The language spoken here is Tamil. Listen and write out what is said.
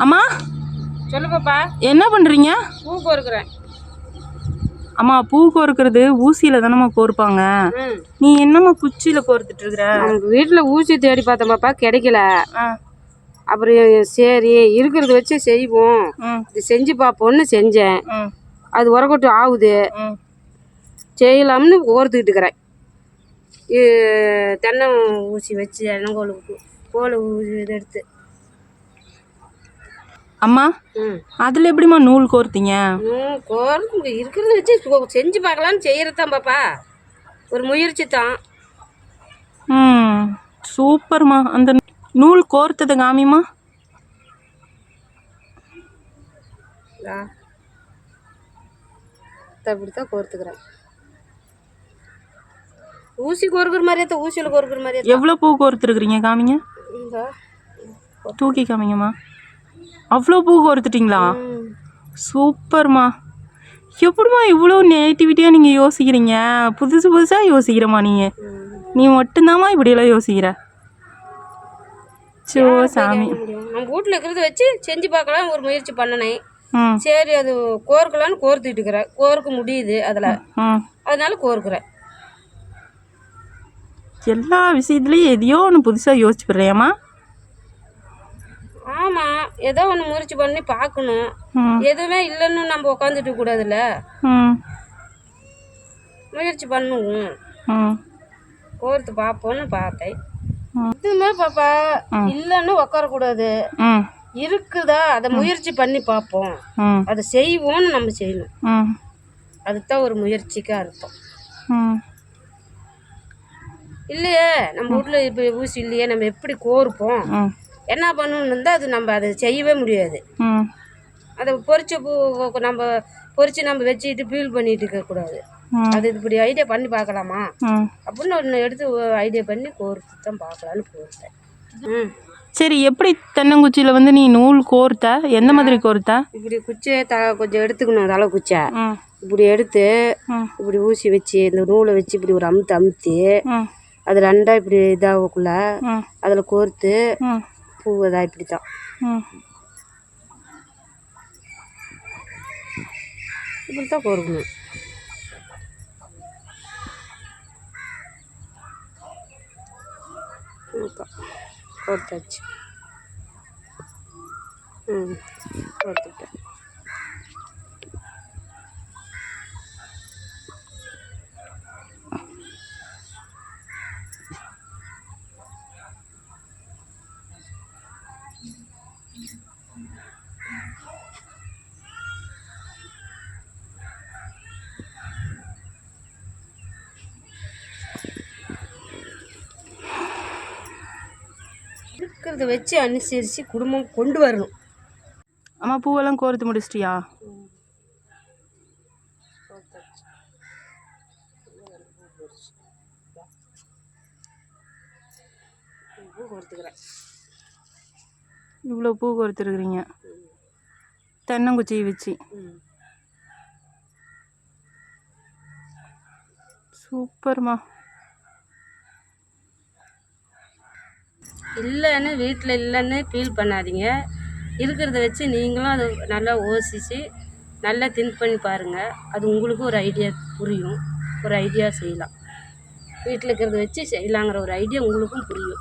அம்மா? சொல்லு பாப்பா. என்ன பண்ணுறீங்க பூ கோருக்குறேன். அம்மா பூ கோர்க்கிறது ஊசியில் தானம்மா கோர்ப்பாங்க. நீ என்னம்மா குச்சியில் கோர்த்துட்டு இருக்கிற வீட்டில் ஊசி தேடி பார்த்தேன் பாப்பா கிடைக்கல. அப்புறம் சரி இருக்கிறத வச்சு செய்வோம். இது செஞ்சு பார்ப்போன்னு செஞ்சேன். அது உரக்கொட்டு ஆகுது செய்யலாம்னு ஓர்த்துக்கிட்டு இருக்கிறேன். தென்னை ஊசி வச்சு தென்னங்கோலுக்கு கோல் ஊசி இது எடுத்து. அம்மா அதில் எப்படிம்மா நூல் கோர்த்தீங்க? கோர்த்து இருக்கிறத வச்சு செஞ்சு பார்க்கலான்னு செய்கிறது தான் பாப்பா ஒரு முயற்சி தான். ம் சூப்பர்மா. அந்த நூல் கோர்த்ததை காமிம்மா. அப்படி தான் கோர்த்துக்கிறேன் ஊசி கோர்க்குற மாதிரியே தான் ஊசியில் கோர்க்குற மாதிரியே எவ்வளோ பூ கோர்த்துருக்குறீங்க காமிங்க? தூக்கி காமிங்கம்மா. அவ்வளோ பூ கோர்த்துட்டீங்களா. சூப்பர்மா. எப்படிம்மா இவ்வளோ நேட்டிவிட்டியாக நீங்கள் யோசிக்கிறீங்க? புதுசு புதுசாக யோசிக்கிறம்மா நீங்கள். நீ மட்டும்தாம்மா இப்படியெல்லாம் யோசிக்கிற? சோ சாமி. நம்ம வீட்டில் இருக்கிறத வச்சு செஞ்சு பார்க்கலாம் ஒரு முயற்சி பண்ணினேன். சரி அது கோர்க்கலான்னு கோர்த்துட்டு இருக்கிறேன் கோர்க்க முடியுது அதில். அதனால கோர்க்குறேன் எல்லா விஷயத்துலையும் எதையோ ஒன்று புதுசாக யோசிச்சு போடுறியாம்மா? ஆமாம் ஏதோ ஒன்று முயற்சி பண்ணி பார்க்கணும். எதுவுமே இல்லைன்னு நம்ம உட்காந்துட்டு கூடாதுல்ல? முயற்சி பண்ணுவோம். கோர்த்து பார்ப்போன்னு பார்த்தேன். ம். இதுமே பாப்பா இல்லைன்னு உட்காரக்கூடாது இருக்குதா அதை முயற்சி பண்ணி பார்ப்போம். அதை செய்வோம்னு நம்ம செய்யணும். அதுதான் ஒரு முயற்சிக்கு அர்த்தம். இல்லையே நம்ம வீட்டில் இப்போ ஊசி இல்லையே நம்ம எப்படி கோர்ப்போம்? என்ன பண்ணணும்னு இருந்தால் அது நம்ம அதை செய்யவே முடியாது. அதை பொரிச்ச பூ நம்ம பொரிச்சு நம்ம வச்சுட்டு ஃபீல் பண்ணிட்டு இருக்கக்கூடாது. அது இப்படி ஐடியா பண்ணி பார்க்கலாமா? அப்படின்னு ஒன்று எடுத்து ஐடியா பண்ணி கோர்த்து தான் பார்க்கலான்னு கோர்த்தேன். ம். சரி எப்படி தென்னங்குச்சியில் வந்து நீ நூல் கோர்த்த? எந்த மாதிரி கோர்த்த? இப்படி குச்சியை த கொஞ்சம் எடுத்துக்கணும் தலை குச்சை இப்படி எடுத்து இப்படி ஊசி வச்சு இந்த நூலை வச்சு இப்படி ஒரு அமுத்து அமுத்தி அது ரெண்டாக இப்படி இதாகக்குள்ள அதில் கோர்த்து ம் பூ இதாக இப்படி தான் இப்படி தான் கோர்க்கணும் அதான். கோர்த்தாச்சு ம் கோர்த்துட்டேன் இருக்கிறத வச்சு அனுசரித்து குடும்பம் கொண்டு வரணும். அம்மா பூவெல்லாம் கோர்த்து முடிச்சிட்டியா? இவ்வளோ பூ கோர்த்துருக்குறீங்க. தென்னங்குச்சியை வச்சு சூப்பர்மா. இல்லைன்னு வீட்டில் இல்லைன்னு ஃபீல் பண்ணாதீங்க. இருக்கிறத வச்சு நீங்களும் அதை நல்லா யோசித்து நல்லா திங்க் பண்ணி பாருங்கள் அது உங்களுக்கும் ஒரு ஐடியா புரியும். ஒரு ஐடியா செய்யலாம். வீட்டில் இருக்கிறத வச்சு செய்யலாங்கிற ஒரு ஐடியா உங்களுக்கும் புரியும்.